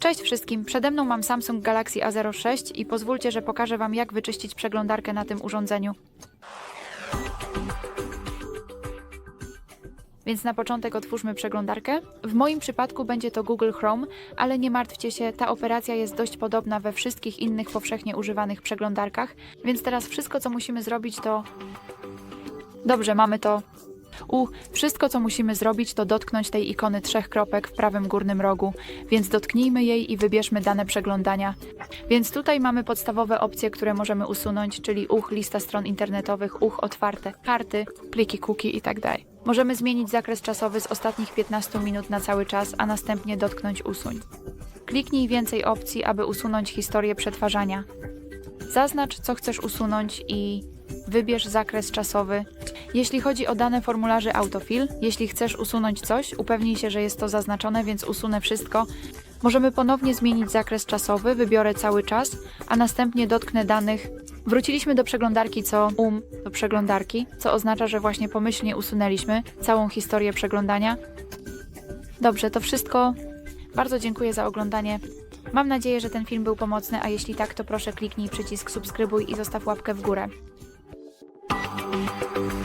Cześć wszystkim, przede mną mam Samsung Galaxy A06 i pozwólcie, że pokażę Wam jak wyczyścić przeglądarkę na tym urządzeniu. Więc na początek otwórzmy przeglądarkę. W moim przypadku będzie to Google Chrome, ale nie martwcie się, ta operacja jest dość podobna we wszystkich innych powszechnie używanych przeglądarkach, więc teraz wszystko co musimy zrobić to... Dobrze, mamy to. U, wszystko co musimy zrobić to dotknąć tej ikony trzech kropek w prawym górnym rogu, więc dotknijmy jej i wybierzmy dane przeglądania. Więc tutaj mamy podstawowe opcje, które możemy usunąć, czyli uch, lista stron internetowych, uch, otwarte, karty, pliki cookie i tak. Możemy zmienić zakres czasowy z ostatnich 15 minut na cały czas, a następnie dotknąć usuń. Kliknij więcej opcji, aby usunąć historię przetwarzania. Zaznacz, co chcesz usunąć i wybierz zakres czasowy. Jeśli chodzi o dane formularzy autofill, jeśli chcesz usunąć coś, upewnij się, że jest to zaznaczone, więc usunę wszystko. Możemy ponownie zmienić zakres czasowy, wybiorę cały czas, a następnie dotknę danych. Wróciliśmy do przeglądarki, co um do przeglądarki, co oznacza, że właśnie pomyślnie usunęliśmy całą historię przeglądania. Dobrze, to wszystko. Bardzo dziękuję za oglądanie. Mam nadzieję, że ten film był pomocny, a jeśli tak, to proszę kliknij przycisk subskrybuj i zostaw łapkę w górę. Música